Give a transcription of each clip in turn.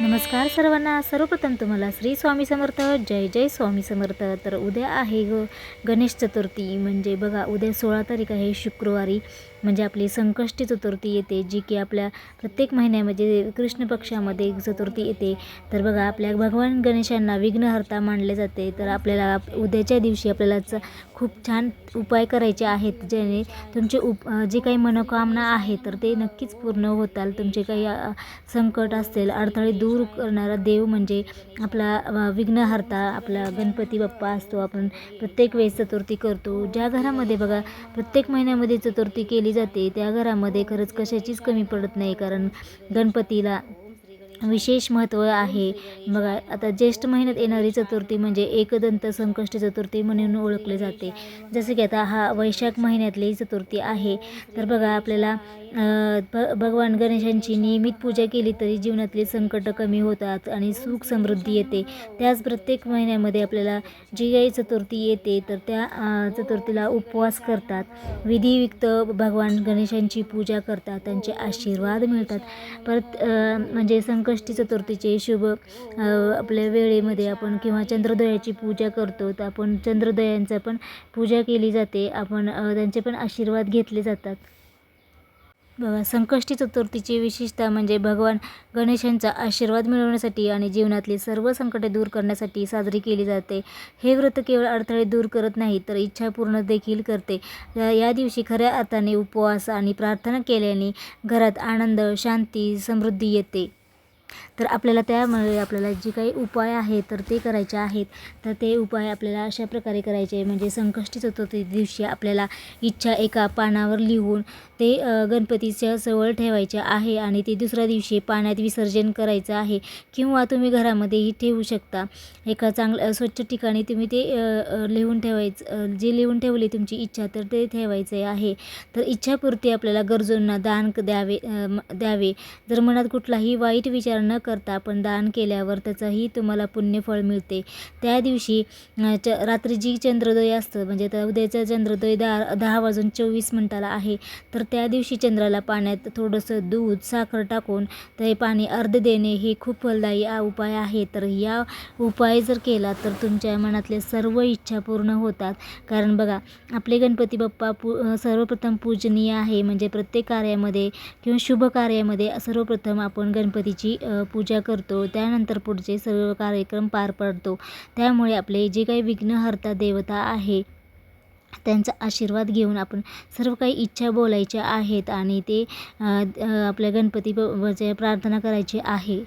नमस्कार सर्वांना. सर्वप्रथम तुम्हाला श्री स्वामी समर्थ. जय जय स्वामी समर्थ. तर उद्या आहे ग गणेश चतुर्थी. म्हणजे बघा उद्या सोळा तारीख आहे शुक्रवारी. म्हणजे आपली संकष्टी चतुर्थी येते जी की आपल्या प्रत्येक महिन्यामध्ये कृष्ण पक्षामध्ये चतुर्थी येते. तर बघा आपल्या भगवान गणेशांना विघ्नहर्ता मानले जाते. तर आपल्याला उद्याच्या दिवशी आपल्याला खूप छान उपाय करायचे आहेत ज्याने तुमचे उप जे काही मनोकामना आहे तर ते नक्कीच पूर्ण होताल. तुमचे काही संकट असतील अडथळे दूर करणारा देव म्हणजे आपला विघ्नहर्ता आपला गणपती बाप्पा असतो. आपण प्रत्येक वेळेस चतुर्थी करतो. ज्या घरामध्ये बघा प्रत्येक महिन्यामध्ये चतुर्थी केली जाते त्या घरामध्ये खरंच कशाचीच कमी पडत नाही. कारण गणपतीला विशेष महत्त्व आहे. बघा आता ज्येष्ठ महिन्यात येणारी चतुर्थी म्हणजे एकदंत संकष्टी चतुर्थी म्हणून ओळखले जाते. जसं की आता हा वैशाख महिन्यातली चतुर्थी आहे. तर बघा आपल्याला भ भगवान गणेशांची नियमित पूजा केली तरी जीवनातली संकट कमी होतात आणि सुख समृद्धी येते. त्याच प्रत्येक महिन्यामध्ये आपल्याला जी काही चतुर्थी येते तर त्या चतुर्थीला उपवास करतात. विधियुक्त भगवान गणेशांची पूजा करतात. त्यांचे आशीर्वाद मिळतात. परत म्हणजे सं संकष्टी चतुर्थीचे शुभ आपल्या वेळेमध्ये आपण किंवा चंद्रोदयाची पूजा करतो तर आपण चंद्रोदयांचा पण पूजा केली जाते. आपण त्यांचे पण आशीर्वाद घेतले जातात. बघा संकष्टी चतुर्थीची विशेषता म्हणजे भगवान गणेशांचा आशीर्वाद मिळवण्यासाठी आणि जीवनातली सर्व संकटे दूर करण्यासाठी साजरी केली जाते. हे व्रत केवळ अडथळे दूर करत नाही तर इच्छा पूर्ण देखील करते. या या दिवशी खऱ्या अर्थाने उपवास आणि प्रार्थना केल्याने घरात आनंद शांती समृद्धी येते. तर आपल्याला त्यामुळे आपल्याला जे काही उपाय आहे तर ते करायचे आहेत. तर ते उपाय आपल्याला अशा प्रकारे करायचे म्हणजे संकष्टी चतुर्थी दिवशी आपल्याला इच्छा एका पानावर लिहून ते गणपतीच्या जवळ ठेवायचे आहे आणि ते दुसऱ्या दिवशी पाण्यात विसर्जन करायचं आहे. किंवा तुम्ही घरामध्येही ठेवू शकता. एका चांगल्या स्वच्छ ठिकाणी तुम्ही ते लिहून ठेवायचं जे लिहून ठेवली तुमची इच्छा तर ते ठेवायचे आहे. तर इच्छापूर्ती आपल्याला गरजूंना दान द्यावे द्यावे. जर मनात कुठलाही वाईट विचार न करता आपण दान केल्यावर त्याचंही तुम्हाला पुण्यफळ मिळते. त्या दिवशी च रात्री जी चंद्रोदय असतं म्हणजे त्या उद्याचा चंद्रोदय दहा दहा वाजून चोवीस मिनटाला आहे तर त्या दिवशी चंद्राला पाण्यात थोडंसं दूध साखर टाकून ते पाणी अर्ध देणे हे खूप फलदायी उपाय आहे. तर या उपाय जर केला तर तुमच्या मनातले सर्व इच्छा पूर्ण होतात. कारण बघा आपले गणपती बाप्पा पू सर्वप्रथम पूजनीय आहे. म्हणजे प्रत्येक कार्यामध्ये किंवा शुभ कार्यामध्ये सर्वप्रथम आपण गणपतीची पूजा करतो. त्यानंतर पुढचे सर्व कार्यक्रम पार पडतो. त्यामुळे आपले जे काही विघ्नहर्ता देवता आहे त्यांचा आशीर्वाद घेऊन आपण सर्व काही इच्छा बोलायच्या आहेत आणि ते आपल्या गणपती प्रार्थना करायची आहे.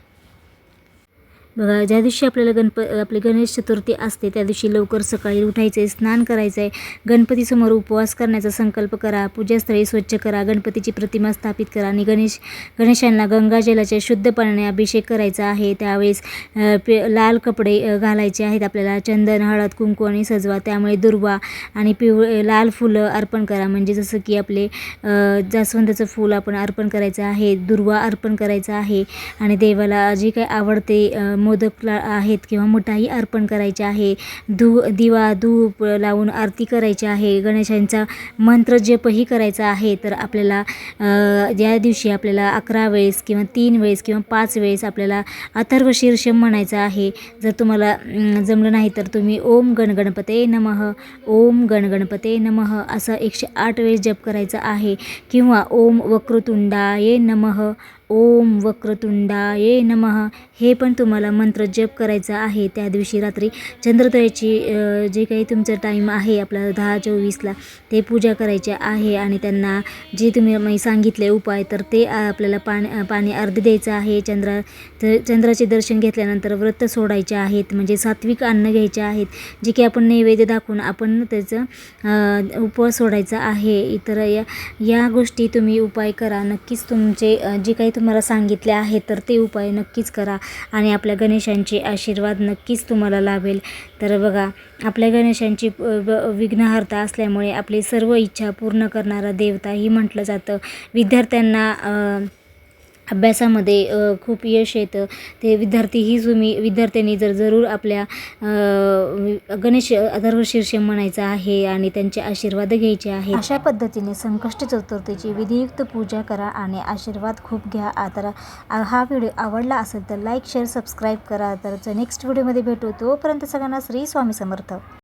बघा ज्या दिवशी आपल्याला गणप आपली गणेश चतुर्थी असते त्या दिवशी लवकर सकाळी उठायचं आहे स्नान करायचं आहे गणपतीसमोर उपवास करण्याचा संकल्प करा पूजास्थळी स्वच्छ करा गणपतीची प्रतिमा स्थापित करा आणि गणेश गणेशांना गंगाजलाच्या शुद्ध पाण्याने अभिषेक करायचा आहे. त्यावेळेस लाल कपडे घालायचे आहेत आपल्याला चंदन हळद कुंकू आणि सजवा. त्यामुळे दुर्वा आणि पिवळ लाल फुलं अर्पण करा. म्हणजे जसं की आपले जास्वंदाचं फूल आपण अर्पण करायचं आहे दुर्वा अर्पण करायचं आहे आणि देवाला जी काही आवडते मोदक ला आहेत किंवा मिठाई अर्पण करायची आहे धू दिवा धूप लावून आरती करायची आहे गणेशांचा मंत्र जपही करायचा आहे तर आपल्याला ज्या दिवशी आपल्याला अकरा वेळेस किंवा तीन वेळेस किंवा पाच वेळेस आपल्याला अथर्व शीर्षम म्हणायचं आहे जर तुम्हाला जमलं नाही तर तुम्ही ओम गणगणपते नमः ओम गणगणपते नमः असं एकशे आठ वेळेस जप करायचं आहे किंवा ओम वक्रतुंडाय नमः ओम वक्रतुंडाये नमः. हे पण तुम्हाला मंत्र जप करायचा आहे त्या दिवशी रात्री. चंद्रतयाची जे काही तुमचं टाईम आहे आपला दहा चोवीसला ते पूजा करायचे आहे आणि त्यांना जे तुम्ही मी सांगितले उपाय तर ते आपल्याला पाणी पाणी अर्ध द्यायचं आहे. चंद्रा तर चंद्राचे दर्शन घेतल्यानंतर व्रत सोडायचे आहेत. म्हणजे सात्विक अन्न घ्यायचे आहेत. जे की आपण नैवेद्य दाखवून आपण त्याचं उपवास सोडायचा आहे. इतर या या गोष्टी तुम्ही उपाय करा. नक्कीच तुमचे जे काही तुम्हाला सांगितले आहे तर ते उपाय नक्कीच करा आणि आपल्या गणेशांचे आशीर्वाद नक्कीच तुम्हाला लाभेल. तर बघा आपल्या गणेशांची विघ्नहर्ता असल्यामुळे आपली सर्व इच्छा पूर्ण करणारा देवता ही म्हटलं जातं. विद्यार्थ्यांना अभ्यासामध्ये खूप यश येतं. ते विद्यार्थी ही तुम्ही विद्यार्थ्यांनी जर जरूर आपल्या गणेश अथर्वशीर्ष म्हणायचं आहे आणि त्यांचे आशीर्वाद घ्यायचे आहे अशा पद्धतीने संकष्ट चतुर्थीची विधियुक्त पूजा करा आणि आशीर्वाद खूप घ्या. आता तर हा व्हिडिओ आवडला असेल तर लाईक शेअर सबस्क्राईब करा. तर नेक्स्ट व्हिडिओमध्ये भेटू. तोपर्यंत सगळ्यांना श्री स्वामी समर्थ.